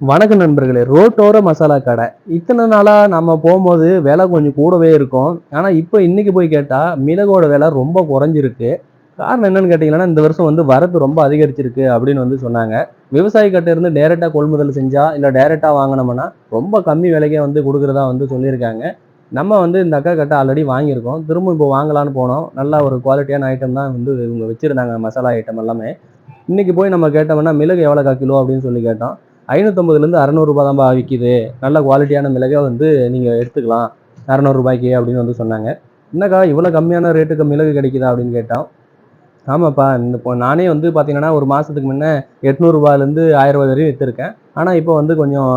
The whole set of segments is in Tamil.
வணக்கம் நண்பர்களே ரோட்டோர மசாலா கடை. இத்தனை நாளாக நம்ம போகும்போது விலை கொஞ்சம் கூடவே இருக்கும். ஆனால் இப்போ இன்றைக்கி போய் கேட்டால் மிளகோட விலை ரொம்ப குறைஞ்சிருக்கு. காரணம் என்னன்னு கேட்டிங்கன்னா இந்த வருஷம் வந்து வரத்து ரொம்ப அதிகரிச்சிருக்கு அப்படின்னு வந்து சொன்னாங்க. விவசாயி இருந்து டேரெக்டாக கொள்முதல் செஞ்சால் இல்லை டேரெக்டாக வாங்கினோம்னா ரொம்ப கம்மி விலைக்கே வந்து கொடுக்குறதா வந்து சொல்லியிருக்காங்க. நம்ம வந்து இந்த அக்கா கிட்ட ஆல்ரெடி வாங்கியிருக்கோம். திரும்ப இப்போ வாங்கலான்னு போனோம். நல்ல ஒரு குவாலிட்டியான ஐட்டம் தான் வந்து இவங்க வச்சுருந்தாங்க மசாலா ஐட்டம் எல்லாமே. இன்றைக்கி போய் நம்ம கேட்டோம்னா மிளகு எவ்வளோக்கா கிலோ அப்படின்னு சொல்லி கேட்டோம். ஐநூற்றம்பதுலேருந்து அறநூறுபா தான்ப்பா விற்கிது நல்ல குவாலிட்டியான மிளகை வந்து நீங்கள் எடுத்துக்கலாம். அறநூறுபாய்க்கு அப்படின்னு வந்து சொன்னாங்க. என்னக்கா இவ்வளோ கம்மியான ரேட்டுக்கு மிளகு கிடைக்குதா அப்படின்னு கேட்டோம். ஆமாப்பா இந்த இப்போ நானே வந்து பார்த்தீங்கன்னா ஒரு மாதத்துக்கு முன்னே எட்நூறுபாலேருந்து ஆயிரரூபா வரையும் விற்றுருக்கேன் ஆனால் இப்போ வந்து கொஞ்சம்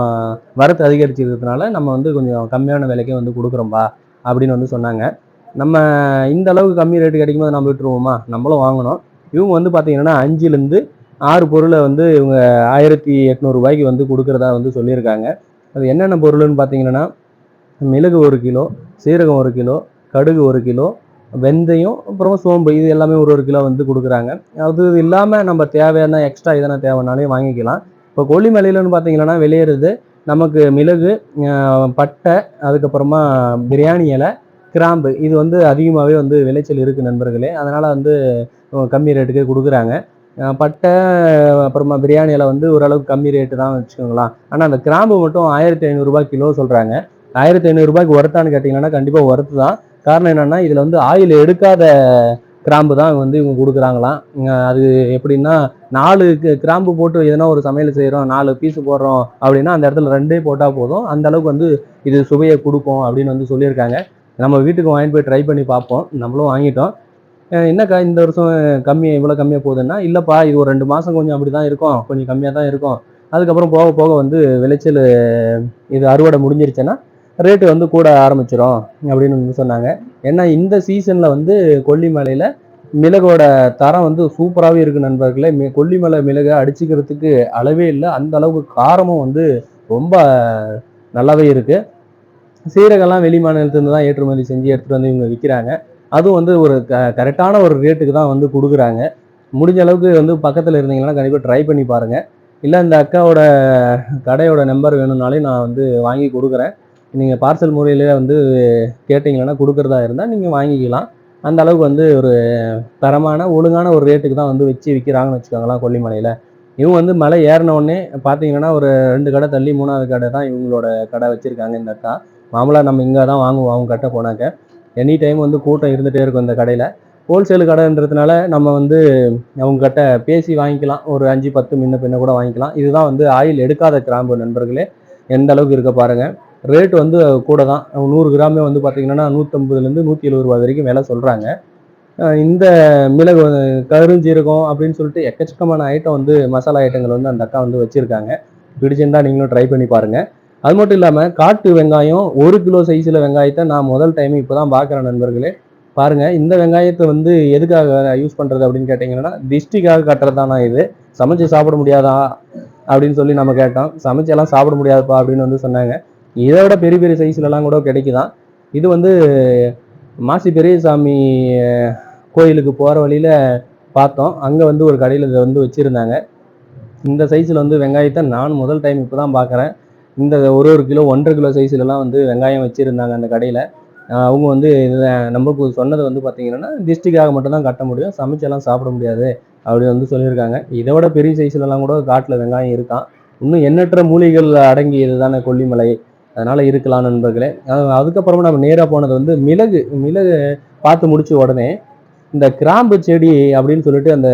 வரத்து அதிகரிச்சிருக்கிறதுனால நம்ம வந்து கொஞ்சம் கம்மியான விலைக்கே வந்து கொடுக்குறோம்பா அப்படின்னு வந்து சொன்னாங்க. நம்ம இந்த அளவுக்கு கம்மி ரேட்டு கிடைக்கும்போது நம்ம விட்டுருவோமா? நம்மளும் வாங்கணும். இவங்க வந்து பார்த்தீங்கன்னா அஞ்சுலேருந்து ஆறு பொருளை வந்து இவங்க ஆயிரத்தி எட்நூறுபாய்க்கு வந்து கொடுக்குறதா வந்து சொல்லியிருக்காங்க. அது என்னென்ன பொருள்னு பார்த்தீங்கன்னா மிளகு ஒரு கிலோ சீரகம் ஒரு கிலோ கடுகு ஒரு கிலோ வெந்தயம் அப்புறம் சோம்பு இது எல்லாமே ஒரு ஒரு கிலோ வந்து கொடுக்குறாங்க. அது இல்லாமல் நம்ம தேவையான எக்ஸ்ட்ரா எதனா தேவைனாலையும் வாங்கிக்கலாம். இப்போ கொல்லிமலையிலன்னு பார்த்தீங்கன்னா வெளியேறது நமக்கு மிளகு பட்டை அதுக்கப்புறமா பிரியாணி இலை கிராம்பு இது வந்து அதிகமாகவே வந்து விளைச்சல் இருக்குது நண்பர்களே. அதனால் வந்து கம்மி ரேட்டுக்கே கொடுக்குறாங்க. பட்டை அப்புறமா பிரியாணியில் வந்து ஓரளவுக்கு கம்மி ரேட்டு தான் வச்சுக்கோங்களேன். ஆனால் அந்த கிராம்பு மட்டும் ஆயிரத்தி ஐநூறுரூபா கிலோ சொல்கிறாங்க ஆயிரத்தி ஐநூறுரூபாய்க்கு ஒருத்தான்னு கேட்டிங்கன்னா கண்டிப்பாக ஒர்த்து தான். காரணம் என்னென்னா இதில் வந்து ஆயில் எடுக்காத கிராம்பு தான் வந்து இவங்க கொடுக்குறாங்களாம். அது எப்படின்னா நாலு கிராம்பு போட்டு எதனா ஒரு சமையல் செய்கிறோம் நாலு பீஸ் போடுறோம் அப்படின்னா அந்த இடத்துல ரெண்டே போட்டால் போதும். அந்த அளவுக்கு வந்து இது சுவையை கொடுக்கும் அப்படின்னு வந்து சொல்லியிருக்காங்க. நம்ம வீட்டுக்கு வாங்கிட்டு போய் ட்ரை பண்ணி பார்ப்போம். நம்மளும் வாங்கிட்டோம். என்னக்கா இந்த வருஷம் கம்மியாக இவ்வளோ கம்மியாக போகுதுன்னா? இல்லைப்பா இது ஒரு ரெண்டு மாதம் கொஞ்சம் அப்படி தான் இருக்கும். கொஞ்சம் கம்மியாக தான் இருக்கும். அதுக்கப்புறம் போக போக வந்து விளைச்சல் இது அறுவடை முடிஞ்சிருச்சுன்னா ரேட்டு வந்து கூட ஆரம்பிச்சிடும் அப்படின்னு வந்து சொன்னாங்க. ஏன்னா இந்த சீசனில் வந்து கொல்லிமலையில் மிளகோட தரம் வந்து சூப்பராகவே இருக்குது நண்பர்களே. மி- கொல்லிமலை மிளகை அடிச்சுக்கிறதுக்கு அளவே இல்லை. அந்த அளவுக்கு காரமும் வந்து ரொம்ப நல்லாவே இருக்குது சீரகம்லாம் வெளி மாநிலத்திலிருந்து தான் ஏற்றுமதி செஞ்சு எடுத்துகிட்டு வந்து இவங்க விற்கிறாங்க அதுவும் வந்து ஒரு க கரெக்டான ஒரு ரேட்டுக்கு தான் வந்து கொடுக்குறாங்க. முடிஞ்ச அளவுக்கு வந்து பக்கத்தில் இருந்தீங்கன்னா கண்டிப்பாக ட்ரை பண்ணி பாருங்கள் இல்லை இந்த அக்காவோட கடையோட நம்பர் வேணும்னாலே நான் வந்து வாங்கி கொடுக்குறேன். நீங்கள் பார்சல் முறையிலே வந்து கேட்டிங்கன்னா கொடுக்குறதா இருந்தால் நீங்கள் வாங்கிக்கலாம். அந்த அளவுக்கு வந்து ஒரு தரமான ஒழுங்கான ஒரு ரேட்டுக்கு தான் வந்து வச்சு விற்கிறாங்கன்னு வச்சுக்கோங்களேன் கொல்லிமலையில். இவங்க வந்து மலை ஏறினோடனே பார்த்தீங்கன்னா ஒரு ரெண்டு கடை தள்ளி மூணாவது கடை தான் இவங்களோட கடை வச்சுருக்காங்க இந்த அக்கா. மாமூலாக நம்ம இங்கே தான் வாங்குவோம் அவங்க கட்ட போனாக்க. எனி டைம் வந்து கூட்டம் இருந்துகிட்டே இருக்கும் இந்த கடையில். ஹோல்சேல் கடைன்றதுனால நம்ம வந்து அவங்கக்கிட்ட பேசி வாங்கிக்கலாம். ஒரு அஞ்சு பத்து முன்ன பின்ன கூட வாங்கிக்கலாம். இதுதான் வந்து ஆயில் எடுக்காத கிராம்பு நண்பர்களே. எந்த அளவுக்கு இருக்க பாருங்கள் ரேட் வந்து கூட தான் நூறு கிராமே வந்து பார்த்தீங்கன்னா நூற்றம்பதுலேருந்து நூற்றி எழுபது ரூபா வரைக்கும் விலை சொல்கிறாங்க இந்த மிளகு கருஞ்சீரகம் அப்படின்னு சொல்லிட்டு எக்கச்சக்கமான ஐட்டம் வந்து மசாலா ஐட்டங்கள் வந்து அந்த அக்கா வந்து வச்சுருக்காங்க. பிடிச்சிருந்தா நீங்களும் ட்ரை பண்ணி பாருங்கள் அது மட்டும் இல்லாமல் காட்டு வெங்காயம் ஒரு கிலோ சைஸில் வெங்காயத்தை நான் முதல் டைம் இப்போ தான் பார்க்குறேன் நண்பர்களே. பாருங்கள் இந்த வெங்காயத்தை வந்து எதுக்காக யூஸ் பண்ணுறது அப்படின்னு கேட்டிங்கன்னா திஷ்டிக்காக கட்டுறதானா இது? சமைச்சு சாப்பிட முடியாதா? அப்படின்னு சொல்லி நம்ம கேட்டோம். சமைச்செல்லாம் சாப்பிட முடியாதுப்பா அப்படின்னு வந்து சொன்னாங்க. இதை விட பெரிய பெரிய சைஸ்லலாம் கூட கிடைக்குதான். இது வந்து மாசி பெரியசாமி கோயிலுக்கு போகிற வழியில் பார்த்தோம். அங்கே வந்து ஒரு கடையில் இதை வந்து வச்சுருந்தாங்க. இந்த சைஸில் வந்து வெங்காயத்தை நான் முதல் டைம் இப்போ தான் பார்க்குறேன் இந்த ஒரு ஒரு கிலோ ஒன்றரை கிலோ சைஸ்லலாம் வந்து வெங்காயம் வச்சுருந்தாங்க அந்த கடையில். அவங்க வந்து இதை நமக்கு சொன்னது வந்து பார்த்தீங்கன்னா டிஸ்ட்ரிக்டாக மட்டும்தான் கட்ட முடியும். சமைச்செல்லாம் சாப்பிட முடியாது அப்படின்னு வந்து சொல்லியிருக்காங்க. இதை விட பெரிய சைஸ்லலாம் கூட காட்டில் வெங்காயம் இருக்கான். இன்னும் எண்ணற்ற மூலிகள் அடங்கியது தானே கொல்லிமலை. அதனால் இருக்கலாம் நண்பர்களே. அதுக்கப்புறமா நம்ம நேராக போனது வந்து மிளகு மிளகு பார்த்து முடிச்ச உடனே இந்த கிராம்பு செடி அப்படின்னு சொல்லிட்டு அந்த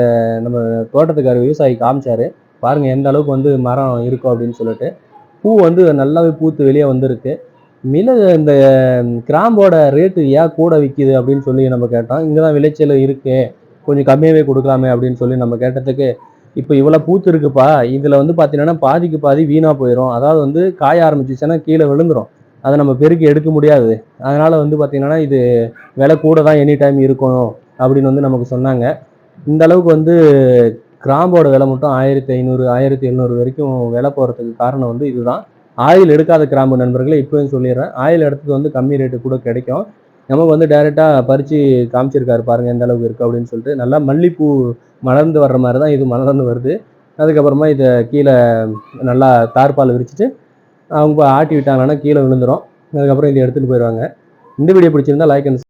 நம்ம தோட்டத்துக்கார விவசாயி காமிச்சாரு. பாருங்க எந்த அளவுக்கு வந்து மரம் இருக்கும் அப்படின்னு சொல்லிட்டு. பூ வந்து நல்லாவே பூத்து வெளியே வந்திருக்கு. மிளகு இந்த கிராம்போட ரேட்டு ஏன் கூட விற்கிது அப்படின்னு சொல்லி நம்ம கேட்டோம். இங்கே தான் விளைச்சல் இருக்கு. கொஞ்சம் கம்மியாகவே கொடுக்கலாமே அப்படின்னு சொல்லி நம்ம கேட்டதுக்கு இப்போ இவ்வளோ பூத்து இருக்குப்பா இதில் வந்து பார்த்தீங்கன்னா பாதிக்கு பாதி வீணாக போயிடும் அதாவது வந்து காய ஆரம்பிச்சிச்சுன்னா கீழே விழுந்துரும். அதை நம்ம பெருக்கி எடுக்க முடியாது. அதனால் வந்து பார்த்தீங்கன்னா இது விலை கூட தான் எனி டைம் இருக்கும் அப்படின்னு வந்து நமக்கு சொன்னாங்க. இந்த அளவுக்கு வந்து கிராம்போட விலை மட்டும் ஆயிரத்தி ஐநூறு ஆயிரத்தி எழுநூறு வரைக்கும் விலை போகிறதுக்கு காரணம் வந்து இதுதான். ஆயில் எடுக்காத கிராம்பு நண்பர்களே இப்போயும் சொல்லிடுறேன். ஆயில் எடுத்தது வந்து கம்மி ரேட்டு கூட கிடைக்கும். நமக்கு வந்து டைரெக்டாக பறித்து காமிச்சிருக்காரு பாருங்கள் எந்த அளவுக்கு இருக்குது அப்படின்னு சொல்லிட்டு. நல்லா மல்லிப்பூ மலர்ந்து வர்ற மாதிரி தான் இது மலர்ந்து வருது. அதுக்கப்புறமா இதை கீழே நல்லா தார்பால் விரிச்சிட்டு அவங்க ஆட்டி விட்டாங்கன்னா கீழே விழுந்துரும். அதுக்கப்புறம் இதை எடுத்துகிட்டு போயிடுவாங்க. இந்த வீடியோ பிடிச்சிருந்தா லைக் அண்ட்